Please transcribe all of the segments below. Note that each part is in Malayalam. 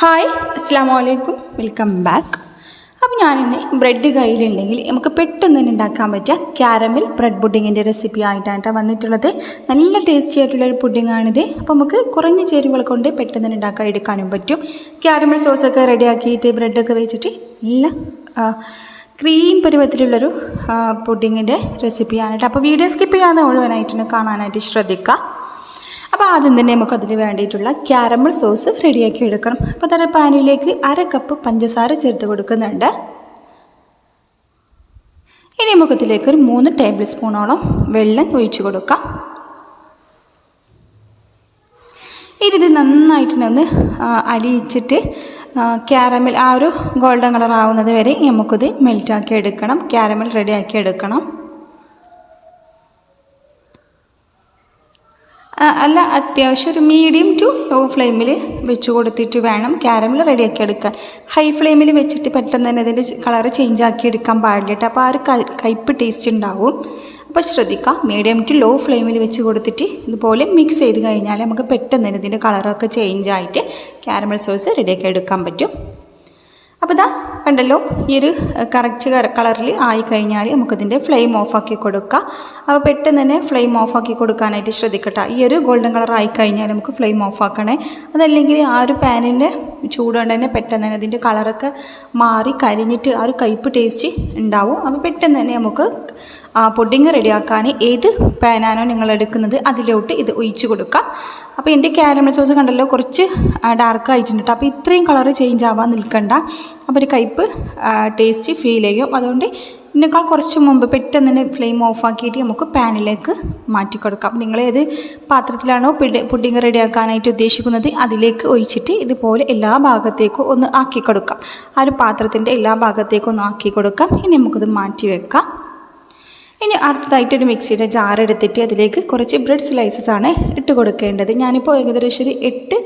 ഹായ് അസ്സാം വലൈക്കും വെൽക്കം ബാക്ക് അപ്പോൾ ഞാനിന്ന് ബ്രെഡ് കയ്യിലുണ്ടെങ്കിൽ നമുക്ക് പെട്ടെന്ന് തന്നെ ഉണ്ടാക്കാൻ പറ്റിയ ക്യാരമൽ ബ്രെഡ് പുഡിങ്ങിന്റെ റെസിപ്പി ആയിട്ടാണ് വന്നിട്ടുള്ളത്. നല്ല ടേസ്റ്റി ആയിട്ടുള്ള ഒരു പുഡിങ്ങാണിത് അപ്പോൾ നമുക്ക് കുറഞ്ഞ ചേരുവകൾ കൊണ്ട് പെട്ടെന്ന് തന്നെ ഉണ്ടാക്കാൻ എടുക്കാനും പറ്റും. ക്യാരമൽ സോസൊക്കെ റെഡിയാക്കിയിട്ട് ബ്രെഡൊക്കെ വെച്ചിട്ട് നല്ല ക്രീം പരുവത്തിലുള്ളൊരു പുഡിങ്ങിന്റെ റെസിപ്പിയാണ് കേട്ടോ അപ്പോൾ വീഡിയോ സ്കിപ്പ് ചെയ്യാതെ മുഴുവനായിട്ടൊന്ന് കാണാനായിട്ട് ശ്രദ്ധിക്കുക അപ്പോൾ ആദ്യം തന്നെ നമുക്ക് അതിന് വേണ്ടിയിട്ടുള്ള ക്യാരമൽ സോസ് റെഡിയാക്കി എടുക്കണം. അപ്പോൾ തന്നെ പാനിലേക്ക് അര കപ്പ് പഞ്ചസാര ചേർത്ത് കൊടുക്കുന്നുണ്ട്. ഇനി മുഖത്തിലേക്ക് ഒരു മൂന്ന് ടേബിൾ സ്പൂണോളം വെള്ളം ഒഴിച്ചു കൊടുക്കാം. ഇനി ഇത് നന്നായിട്ടൊന്ന് അലിയിച്ചിട്ട് ക്യാരമൽ ആ ഒരു ഗോൾഡൻ കളർ ആവുന്നത് വരെ നമുക്കിത് മെൽറ്റാക്കി എടുക്കണം. ക്യാരമൽ റെഡിയാക്കി എടുക്കണം ആ, അല്ല അത്യാവശ്യം ഒരു മീഡിയം ടു ലോ ഫ്ലെയിമിൽ വെച്ച് കൊടുത്തിട്ട് വേണം ക്യാരമൽ റെഡിയാക്കി എടുക്കാൻ. ഹൈ ഫ്ലെയിമിൽ വെച്ചിട്ട് പെട്ടെന്ന് തന്നെ ഇതിന്റെ കളറ് ചേഞ്ച് ആക്കി എടുക്കാൻ പാടില്ല കേട്ടോ അപ്പോൾ ആ ഒരു കയ്പ്പ് ടേസ്റ്റ് ഉണ്ടാവും. അപ്പോൾ ശ്രദ്ധിക്കാം. മീഡിയം ടു ലോ ഫ്ലെയിമിൽ വെച്ച് കൊടുത്തിട്ട് ഇതുപോലെ മിക്സ് ചെയ്ത് കഴിഞ്ഞാൽ നമുക്ക് പെട്ടെന്ന് തന്നെ ഇതിന്റെ കളറൊക്കെ ചേഞ്ച് ആയിട്ട് ക്യാരമൽ സോസ് റെഡിയാക്കി എടുക്കാൻ പറ്റും. അപ്പോൾ ഇതാ കണ്ടല്ലോ ഈ ഒരു കറക്റ്റ് കളറിൽ ആയി കഴിഞ്ഞാൽ നമുക്കിതിന്റെ ഫ്ലെയിം ഓഫാക്കി കൊടുക്കാം. അപ്പോൾ പെട്ടെന്ന് തന്നെ ഫ്ലെയിം ഓഫാക്കി കൊടുക്കാനായിട്ട് ശ്രദ്ധിക്കട്ടെ. ഈ ഒരു ഗോൾഡൻ കളർ ആയി കഴിഞ്ഞാൽ നമുക്ക് ഫ്ലെയിം ഓഫാക്കണേ അതല്ലെങ്കിൽ ആ ഒരു പാനിന്റെ ചൂടുകൊണ്ട് തന്നെ പെട്ടെന്ന് തന്നെ അതിന്റെ കളറൊക്കെ മാറി കരിഞ്ഞിട്ട് ആ ഒരു കയ്പ്പ് ടേസ്റ്റ് ഉണ്ടാവും. അപ്പോൾ പെട്ടെന്ന് തന്നെ നമുക്ക് പുഡിങ് റെഡിയാക്കാൻ ഏത് പാനാനോ നിങ്ങൾ എടുക്കുന്നത് അതിലോട്ട് ഇത് ഒഴിച്ച് കൊടുക്കാം. അപ്പോൾ എന്റെ ക്യാരമൽ സോസ് കണ്ടല്ലോ കുറച്ച് ഡാർക്ക് ആയിട്ടുണ്ട് അപ്പോൾ ഇത്രയും കളർ ചേഞ്ച് ആവാൻ നിൽക്കണ്ട. അപ്പോൾ ഒരു കയ്പ്പ് ടേസ്റ്റ് ഫീൽ ചെയ്യും. അതുകൊണ്ട് ഇതിനേക്കാൾ കുറച്ച് മുമ്പ് പെട്ടെന്ന് തന്നെ ഫ്ലെയിം ഓഫാക്കിയിട്ട് നമുക്ക് പാനിലേക്ക് മാറ്റി കൊടുക്കാം. നിങ്ങൾ ഏത് പാത്രത്തിലാണോ പിടി പുഡിങ് റെഡിയാക്കാനായിട്ട് ഉദ്ദേശിക്കുന്നത് അതിലേക്ക് ഒഴിച്ചിട്ട് ഇതുപോലെ എല്ലാ ഭാഗത്തേക്കും ഒന്ന് ആക്കി കൊടുക്കാം. ആ ഒരു പാത്രത്തിന്റെ എല്ലാ ഭാഗത്തേക്കും ഒന്ന് ആക്കി കൊടുക്കാം. ഇനി നമുക്കത് മാറ്റി വെക്കാം. ഇനി അടുത്തായിട്ടൊരു മിക്സിയുടെ ജാർ എടുത്തിട്ട് അതിലേക്ക് കുറച്ച് ബ്രെഡ് സ്ലൈസസ് ആണ് ഇട്ട് കൊടുക്കേണ്ടത്. ഞാനിപ്പോൾ ഏകദേശം ഒരു എട്ട്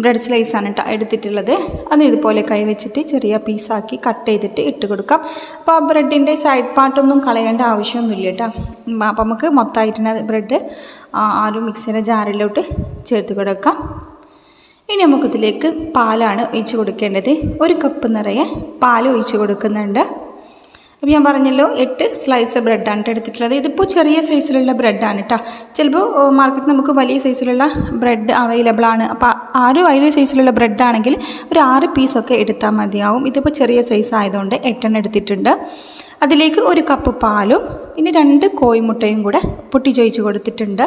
ബ്രെഡ് സ്ലൈസാണ് എടുത്തിട്ടുള്ളത്. അത് ഇതുപോലെ കൈ വെച്ചിട്ട് ചെറിയ പീസാക്കി കട്ട് ചെയ്തിട്ട് ഇട്ട് കൊടുക്കാം. അപ്പോൾ ആ ബ്രെഡിന്റെ സൈഡ് പാർട്ടൊന്നും കളയേണ്ട ആവശ്യമൊന്നുമില്ല കേട്ടോ അപ്പോൾ നമുക്ക് മൊത്തമായിട്ട് ബ്രെഡ് ആ ഒരു മിക്സിയുടെ ജാറിലോട്ട് ചേർത്ത് കൊടുക്കാം. ഇനി നമുക്കിതിലേക്ക് പാലാണ് ഒഴിച്ച് കൊടുക്കേണ്ടത്. ഒരു കപ്പ് നിറയെ പാൽ ഒഴിച്ച് കൊടുക്കുന്നുണ്ട്. അപ്പോൾ ഞാൻ പറഞ്ഞല്ലോ എട്ട് സ്ലൈസ് ബ്രെഡാണ് ട്ടോ എടുത്തിട്ടുള്ളത്. ഇതിപ്പോൾ ചെറിയ സൈസിലുള്ള ബ്രെഡാണ് കേട്ടോ ചിലപ്പോൾ മാർക്കറ്റിൽ നമുക്ക് വലിയ സൈസിലുള്ള ബ്രെഡ് അവൈലബിൾ ആണ്. അപ്പോൾ ആരും വലിയ സൈസിലുള്ള ബ്രെഡ് ആണെങ്കിൽ ഒരു ആറ് പീസൊക്കെ എടുത്താൽ മതിയാവും. ഇതിപ്പോൾ ചെറിയ സൈസ് ആയതുകൊണ്ട് എട്ടെണ്ണം എടുത്തിട്ടുണ്ട്. അതിലേക്ക് ഒരു കപ്പ് പാലും ഇനി രണ്ട് കോഴിമുട്ടയും കൂടെ പൊട്ടിച്ചൊഴിച്ച് കൊടുത്തിട്ടുണ്ട്.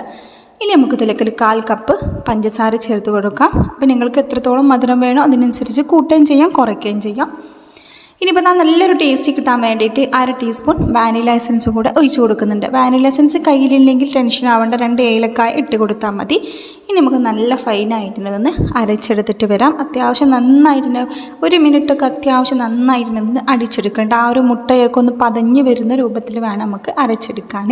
ഇനി നമുക്ക് ഇതിലേക്ക് ഒരു കാൽ കപ്പ് പഞ്ചസാര ചേർത്ത് കൊടുക്കാം. അപ്പോൾ നിങ്ങൾക്ക് എത്രത്തോളം മധുരം വേണോ അതിനനുസരിച്ച് കൂട്ടുകയും ചെയ്യാം കുറയ്ക്കുകയും ചെയ്യാം. ഇനിയിപ്പോൾ ഞാൻ നല്ലൊരു ടേസ്റ്റ് കിട്ടാൻ വേണ്ടിയിട്ട് അര ടീസ്പൂൺ വാനില എസൻസും കൂടെ ഒഴിച്ചു കൊടുക്കുന്നുണ്ട്. വാനില എസൻസ് കയ്യിലില്ലെങ്കിൽ ടെൻഷൻ ആവേണ്ട. രണ്ട് ഏലക്കായ ഇട്ട് കൊടുത്താൽ മതി. ഇനി നമുക്ക് നല്ല ഫൈനായിട്ടുണ്ടെന്ന് അരച്ചെടുത്തിട്ട് വരാം. അത്യാവശ്യം നന്നായിട്ടുണ്ട്. ഒരു മിനിറ്റൊക്കെ അത്യാവശ്യം നന്നായിട്ടുണ്ടെന്ന് അടിച്ചെടുക്കേണ്ട. ആ ഒരു മുട്ടയൊക്കെ ഒന്ന് പതഞ്ഞ് വരുന്ന രൂപത്തിൽ വേണം നമുക്ക് അരച്ചെടുക്കാൻ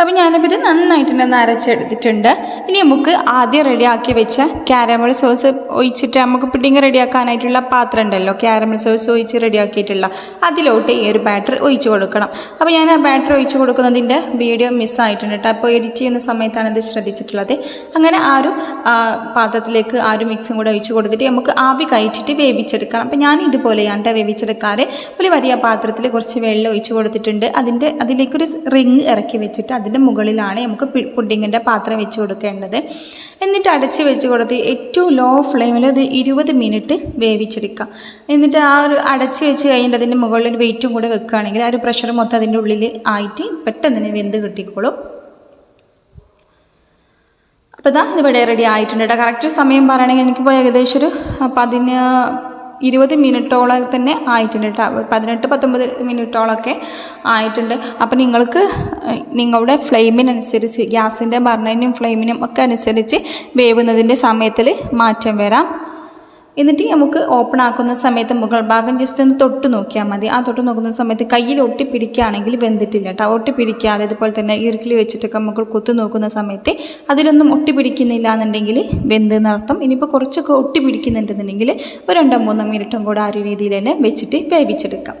അപ്പോൾ ഞാനിപ്പോൾ ഇത് നന്നായിട്ടുണ്ടെന്ന് അരച്ചെടുത്തിട്ടുണ്ട്. ഇനി നമുക്ക് ആദ്യം റെഡിയാക്കി വെച്ച ക്യാരമൽ സോസ് ഒഴിച്ചിട്ട് നമുക്ക് പുഡിങ് റെഡിയാക്കാനായിട്ടുള്ള പാത്രം ഉണ്ടല്ലോ ക്യാരമൽ സോസ് ഒഴിച്ച് റെഡിയാക്കിയിട്ടുള്ള അതിലോട്ട് ഈ ഒരു ബാറ്റർ ഒഴിച്ച് കൊടുക്കണം. അപ്പോൾ ഞാൻ ആ ബാറ്റർ ഒഴിച്ച് കൊടുക്കുന്നതിന്റെ വീഡിയോ മിസ്സായിട്ടുണ്ട് കേട്ടോ അപ്പോൾ എഡിറ്റ് ചെയ്യുന്ന സമയത്താണ് ഇത് ശ്രദ്ധിച്ചിട്ടുള്ളത്. അങ്ങനെ ആ ഒരു പാത്രത്തിലേക്ക് ആ ഒരു മിക്സും കൂടെ ഒഴിച്ച് കൊടുത്തിട്ട് നമുക്ക് ആവി കയറ്റിട്ട് വേവിച്ചെടുക്കണം. അപ്പോൾ ഞാൻ ഇതുപോലെയാണ് കേട്ടോ വേവിച്ചെടുക്കാറ്. ഒരു വലിയ പാത്രത്തിൽ കുറച്ച് വെള്ളം ഒഴിച്ച് കൊടുത്തിട്ടുണ്ട്. അതിന്റെ അതിലേക്കൊരു റിങ് ഇറക്കി വെച്ചിട്ട് അതിന്റെ മുകളിലാണ് നമുക്ക് പുഡിങ്ങിന്റെ പാത്രം വെച്ച് കൊടുക്കേണ്ടത്. എന്നിട്ട് അടച്ച് വെച്ച് കൊടുത്ത് ഏറ്റവും ലോ ഫ്ലെയിമിൽ ഒരു ഇരുപത് മിനിറ്റ് വേവിച്ചെടുക്കാം എന്നിട്ട് ആ ഒരു അടച്ച് വെച്ച് കഴിഞ്ഞിട്ട് അതിന്റെ മുകളിൽ ഒരു വെയിറ്റും കൂടെ വെക്കുകയാണെങ്കിൽ ആ ഒരു പ്രഷർ മൊത്തം അതിന്റെ ഉള്ളിൽ ആയിട്ട് പെട്ടെന്ന് തന്നെ വെന്ത് കിട്ടിക്കോളും. അപ്പോൾ ഇതാ ഇതിവിടെ റെഡി ആയിട്ടുണ്ട് കേട്ടോ കറക്റ്റ് സമയം പറയുകയാണെങ്കിൽ എനിക്കിപ്പോൾ ഏകദേശം ഒരു പതിന് ഇരുപത് മിനിറ്റോളം തന്നെ ആയിട്ടുണ്ട് കേട്ടോ പതിനെട്ട് പത്തൊമ്പത് മിനിറ്റോളമൊക്കെ ആയിട്ടുണ്ട്. അപ്പോൾ നിങ്ങൾക്ക് നിങ്ങളുടെ ഫ്ലെയിമിനനുസരിച്ച് ഗ്യാസിന്റെ ബർണറിനും ഫ്ലെയിമിനും ഒക്കെ അനുസരിച്ച് വേവുന്നതിന്റെ സമയത്തിൽ മാറ്റം വരാം. എന്നിട്ട് നമുക്ക് ഓപ്പൺ ആക്കുന്ന സമയത്ത് മുകൾ ഭാഗം ജസ്റ്റ് ഒന്ന് തൊട്ട് നോക്കിയാൽ മതി. ആ തൊട്ട് നോക്കുന്ന സമയത്ത് കയ്യിൽ ഒട്ടി പിടിക്കുകയാണെങ്കിൽ വെന്തിട്ടില്ല കേട്ടോ ഒട്ടി പിടിക്കാതെ ഇതുപോലെ തന്നെ ഇറുക്കിൽ വെച്ചിട്ടൊക്കെ മുകൾ കുത്തു നോക്കുന്ന സമയത്ത് അതിലൊന്നും ഒട്ടി പിടിക്കുന്നില്ല എന്നുണ്ടെങ്കിൽ വെന്ത് എന്നർത്ഥം. ഇനിയിപ്പോൾ കുറച്ചൊക്കെ ഒട്ടി പിടിക്കുന്നുണ്ടെന്നുണ്ടെങ്കിൽ ഒരു രണ്ടോ മൂന്നോ മിനിറ്റും കൂടെ ആ ഒരു രീതിയിൽ തന്നെ വെച്ചിട്ട് വേവിച്ചെടുക്കാം.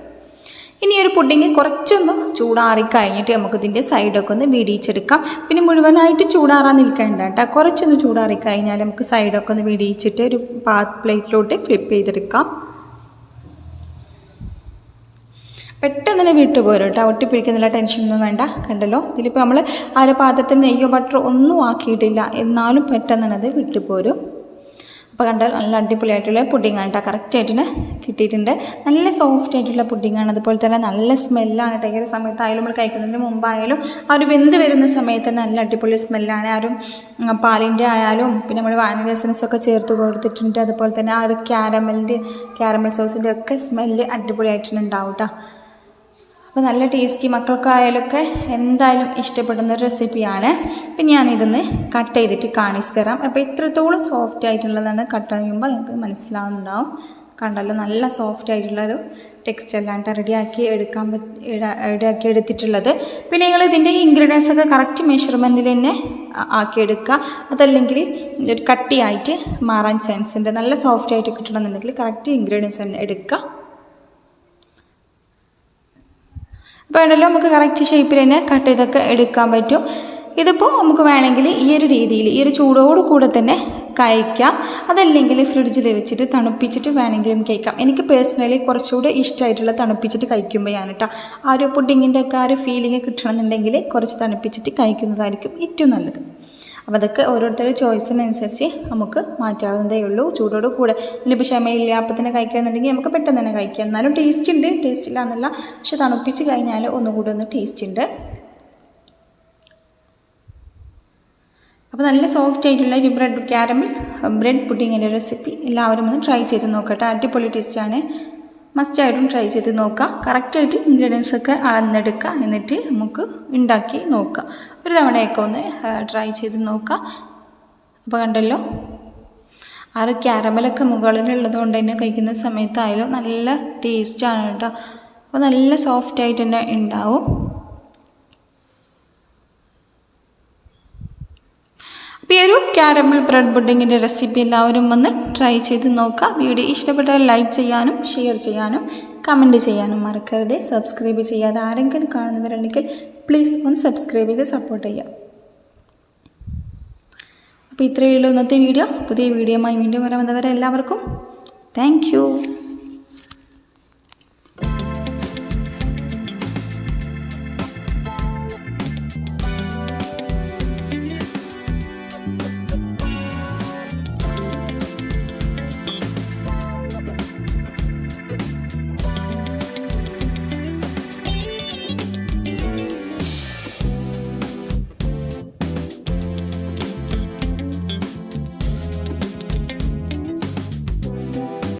ഇനി ഒരു പുഡിങ് കുറച്ചൊന്ന് ചൂടാറി കഴിഞ്ഞിട്ട് നമുക്ക് ഇതിന്റെ സൈഡൊക്കെ ഒന്ന് വീടിയിച്ചെടുക്കാം. പിന്നെ മുഴുവനായിട്ട് ചൂടാറാൻ നിൽക്കേണ്ട കേട്ടോ. കുറച്ചൊന്ന് ചൂടാറി കഴിഞ്ഞാൽ നമുക്ക് സൈഡൊക്കെ ഒന്ന് വീടിയിച്ചിട്ട് ഒരു പാ പ്ലേറ്റിലോട്ട് ഫ്ലിപ്പ് ചെയ്തെടുക്കാം. പെട്ടെന്ന് തന്നെ വിട്ടു പോരും കേട്ടോ. ഒട്ടിപ്പിടിക്കുന്നില്ല ടെൻഷനൊന്നും വേണ്ട. കണ്ടല്ലോ? ഇതിലിപ്പോൾ നമ്മൾ ആ ഒരു പാത്രത്തിൽ നെയ്യോ ബട്ടറോ ഒന്നും ആക്കിയിട്ടില്ല. എന്നാലും പെട്ടെന്ന് തന്നെ അത് വിട്ടുപോരും അപ്പോൾ കണ്ടാൽ നല്ല അടിപൊളിയായിട്ടുള്ള പുഡിങ്ങാണ് കേട്ടോ കറക്റ്റായിട്ടിന് കിട്ടിയിട്ടുണ്ട്. നല്ല സോഫ്റ്റ് ആയിട്ടുള്ള പുഡിങ്ങാണ് അതുപോലെ തന്നെ നല്ല സ്മെല്ലാണ് കേട്ടോ ഈ സമയത്തായാലും നമ്മൾ കഴിക്കുന്നതിന് മുമ്പായാലും ആ ഒരു വെന്ത് വരുന്ന സമയത്ത് നല്ല അടിപൊളി സ്മെല്ലാണ് ആരും പാലിന്റെ ആയാലും പിന്നെ നമ്മൾ വാനില ചേർത്ത് കൊടുത്തിട്ടുണ്ട്. അതുപോലെ തന്നെ ആ ഒരു ക്യാരമലിന്റെ ക്യാരമൽ സോസിന്റെ ഒക്കെ സ്മെല്ല് അടിപൊളിയായിട്ടുണ്ടാവും കേട്ടോ അപ്പോൾ നല്ല ടേസ്റ്റി മക്കൾക്കായാലൊക്കെ എന്തായാലും ഇഷ്ടപ്പെടുന്ന റെസിപ്പിയാണ് അപ്പം ഞാനിതൊന്ന് കട്ട് ചെയ്തിട്ട് കാണിച്ചു തരാം. അപ്പോൾ ഇത്രത്തോളം സോഫ്റ്റ് ആയിട്ടുള്ളതാണ് കട്ട് ചെയ്യുമ്പോൾ എനിക്ക് മനസ്സിലാവുന്നുണ്ടാവും. കണ്ടല്ലോ നല്ല സോഫ്റ്റ് ആയിട്ടുള്ളൊരു ടെക്സ്റ്റൈലാണ് റെഡിയാക്കി എടുക്കാൻ പറ്റി റെഡിയാക്കി എടുത്തിട്ടുള്ളത്. പിന്നെ നിങ്ങൾ ഇതിന്റെ ഇൻഗ്രീഡിയൻസ് ഒക്കെ കറക്റ്റ് മെഷർമെന്റിൽ തന്നെ ആക്കിയെടുക്കുക അതല്ലെങ്കിൽ ഒരു കട്ടിയായിട്ട് മാറാൻ ചാൻസ് ഉണ്ട്. നല്ല സോഫ്റ്റ് ആയിട്ട് കിട്ടണമെന്നുണ്ടെങ്കിൽ കറക്റ്റ് ഇൻഗ്രീഡിയൻസ് തന്നെ എടുക്കുക. ഉണ്ടല്ലോ നമുക്ക് കറക്റ്റ് ഷേപ്പിൽ തന്നെ കട്ട് ചെയ്തൊക്കെ എടുക്കാൻ പറ്റും. ഇതിപ്പോൾ നമുക്ക് വേണമെങ്കിൽ ഈ ഒരു രീതിയിൽ ഈ ഒരു ചൂടോട് കൂടെ തന്നെ കഴിക്കാം. അതല്ലെങ്കിൽ ഫ്രിഡ്ജിൽ വെച്ചിട്ട് തണുപ്പിച്ചിട്ട് വേണമെങ്കിലും കഴിക്കാം. എനിക്ക് പേഴ്സണലി കുറച്ചുകൂടെ ഇഷ്ടമായിട്ടുള്ള തണുപ്പിച്ചിട്ട് കഴിക്കുമ്പോഴാണ് കേട്ടോ ആ ഒരു പുഡിങ്ങിന്റെ ഒക്കെ ആ ഒരു ഫീലിംഗ് കിട്ടണമെന്നുണ്ടെങ്കിൽ കുറച്ച് തണുപ്പിച്ചിട്ട് കഴിക്കുന്നതായിരിക്കും ഏറ്റവും നല്ലത്. അപ്പോൾ അതൊക്കെ ഓരോരുത്തരുടെ ചോയ്സിനനുസരിച്ച് നമുക്ക് മാറ്റാവുന്നതേ ഉള്ളൂ. ചൂടോട് കൂടെ. ഇനിയിപ്പോൾ ക്ഷമയില്ല അപ്പം തന്നെ കഴിക്കുകയെന്നുണ്ടെങ്കിൽ നമുക്ക് പെട്ടെന്ന് തന്നെ കഴിക്കാം. എന്നാലും ടേസ്റ്റ് ഉണ്ട്. ടേസ്റ്റ് ഇല്ല എന്നല്ല പക്ഷെ തണുപ്പിച്ച് കഴിഞ്ഞാൽ ഒന്നുകൂടെ ഒന്ന് ടേസ്റ്റ് ഉണ്ട്. അപ്പോൾ നല്ല സോഫ്റ്റ് ആയിട്ടുള്ള ഒരു ബ്രെഡ് ക്യാരമൽ ബ്രെഡ് പുഡിങ്ങിന്റെ റെസിപ്പി എല്ലാവരും ഒന്ന് ട്രൈ ചെയ്ത് നോക്കട്ടെ. അടിപൊളി ടേസ്റ്റാണ് മസ്റ്റായിട്ടും ട്രൈ ചെയ്ത് നോക്കാം. കറക്റ്റായിട്ട് ഇൻഗ്രീഡിയൻസ് ഒക്കെ അളന്നെടുക്കുക എന്നിട്ട് നമുക്ക് ഉണ്ടാക്കി നോക്കാം. ഒരു തവണയൊക്കെ ഒന്ന് ട്രൈ ചെയ്ത് നോക്കാം. അപ്പോൾ കണ്ടല്ലോ? ആ ഒരു ക്യാരമലൊക്കെ മുകളിലുള്ളത് കൊണ്ട് തന്നെ കഴിക്കുന്ന സമയത്തായാലും നല്ല ടേസ്റ്റാണ് കേട്ടോ. അപ്പോൾ നല്ല സോഫ്റ്റായിട്ട് തന്നെ ഉണ്ടാവും. അപ്പോൾ ഈ ഒരു ക്യാരമൽ ബ്രെഡ് പുഡിങ്ങിന്റെ റെസിപ്പി എല്ലാവരും വന്ന് ട്രൈ ചെയ്ത് നോക്കുക വീഡിയോ ഇഷ്ടപ്പെട്ടാൽ ലൈക്ക് ചെയ്യാനും ഷെയർ ചെയ്യാനും കമന്റ് ചെയ്യാനും മറക്കരുത്. സബ്സ്ക്രൈബ് ചെയ്യാതെ ആരെങ്കിലും കാണുന്നവരുണ്ടെങ്കിൽ പ്ലീസ് ഒന്ന് സബ്സ്ക്രൈബ് ചെയ്ത് സപ്പോർട്ട് ചെയ്യാം. അപ്പോൾ ഇത്രയേ ഉള്ളൂ ഇന്നത്തെ വീഡിയോ പുതിയ വീഡിയോയുമായി വീണ്ടും വരാമെന്നവരെ എല്ലാവർക്കും താങ്ക്